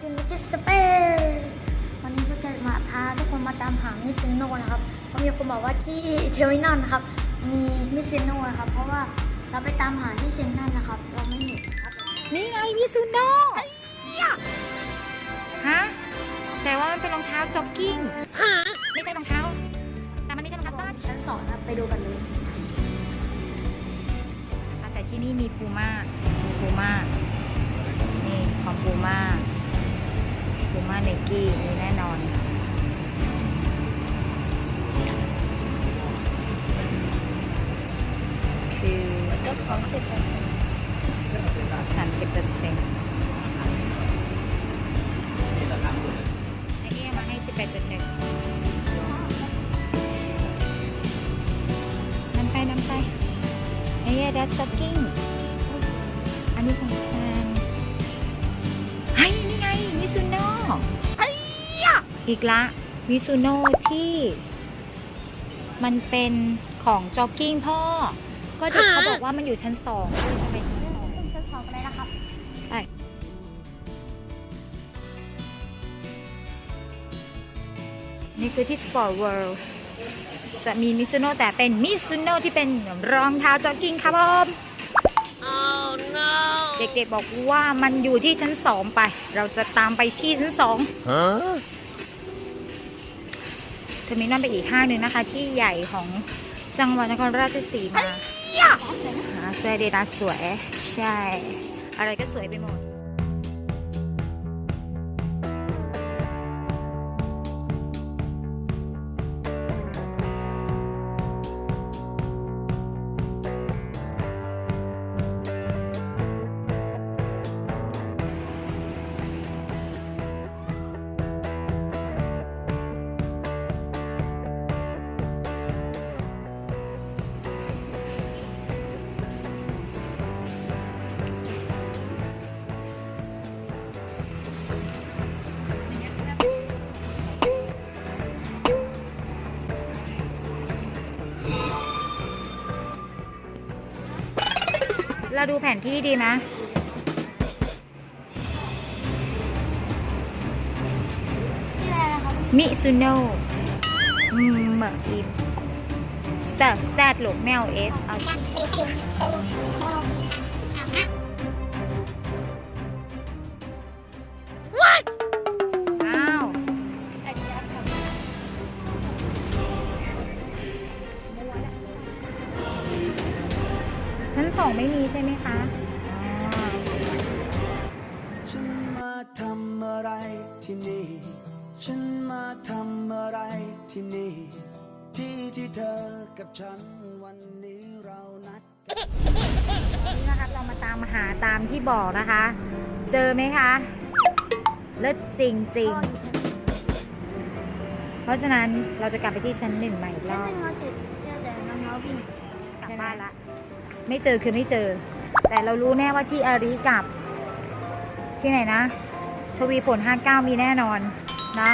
คุณมิสเปนวันนี้ก็จะมาพาทุกคนมาตามหามิสซิโนนะครับเพราะมีคนบอกว่าที่เทอร์มินอลนะครับ มีมิสซิโนนะครับ เพราะว่าเราไปตามหาที่เซนทรันนะครับ เราไม่เห็นครับ นี่ไงมิซูโน่ฮะแต่ว่ามันเป็นรองเท้าจ็อกกิ้งไม่ใช่รองเท้า แต่มันไม่ใช่รองเท้าสั้นชั้นสองนะครับไปดูกันเลยแต่ที่นี่มีพูม่ามีพูม่านี่ของพูม่า พูม่าเนกี้มีแน่นอน คือก็ของเสร็จแล้วสามสิบเปอร์เซ็นต์ไอ้เนี่ยมาให้สิบแปดจุดหนึ่งนำไปนำไปไอ้เนี่ยดัสจ็อกกิ้งอันนี้ของแฟนเฮ้ยนี่ไงมิซูโน่ อีกละมิซูโน่ที่ มันเป็นของจ็อกกิ้งพ่อ ก็เด็กเขาบอกว่ามันอยู่ชั้นสองก็เลยจะไปชั้นสองขึ้นชั้นสองกันเลยนะครับนี่คือที่สปอร์ตเวิลด์จะมีมิซูโน่แต่เป็นมิซูโน่ที่เป็นรองเท้าจ็อกกิ้งครับผม เด็กๆบอกว่ามันอยู่ที่ชั้นสองไป เราจะตามไปที่ชั้นสอง Huh? เทอร์มินอลไปอีกห้างหนึ่งนะคะ ที่ใหญ่ของจังหวัดนครราชสีมาหาเสื้อเดดาสวย ใช่ อะไรก็สวยไปหมด เราดูแผนที่ดีไหมชื่ออะไรนะครับมิซูโน่เหมออิมแซดแซดหลกแมวเอสเอาสิ สองไม่มีใช่ไหมคะฉันมาทำอะไรที่นี่ ฉันมาทำอะไรที่นี่ ที่ที่เธอกับฉันวันนี้เรานัดนี่นะครับเรามาตามหาตามที่บอกนะคะ เจอไหมคะ เลิศจริงจริงเพราะฉะนั้นเราจะกลับไปที่ชั้นหนึ่งใหม่อีกรอบกลับบ้านละ ไม่เจอคือไม่เจอ แต่เรารู้แน่ว่าที่อารีกับ ที่ไหนนะ ทวีผล 59 มีแน่นอนนะ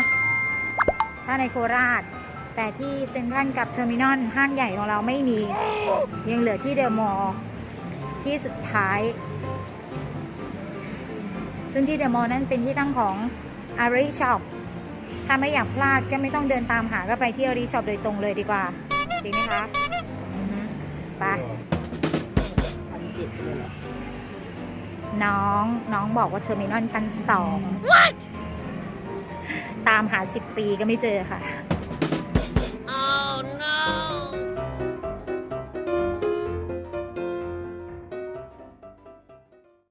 ถ้าในโคราช แต่ที่เซ็นทรัลกับเทอร์มินอลห้างใหญ่ของเราไม่มี ยังเหลือที่เดอะมอลล์ที่สุดท้าย ซึ่งที่เดอะมอลล์นั้นเป็นที่ตั้งของอารีช็อปถ้าไม่อยากพลาดก็ไม่ต้องเดินตามหาก็ไปที่อารีช็อปโดยตรงเลยดีกว่า จริงไหมคะไป น้องน้องบอกว่าเทอร์มินอลชั้นสอง ตามหาสิบปีก็ไม่เจอค่ะ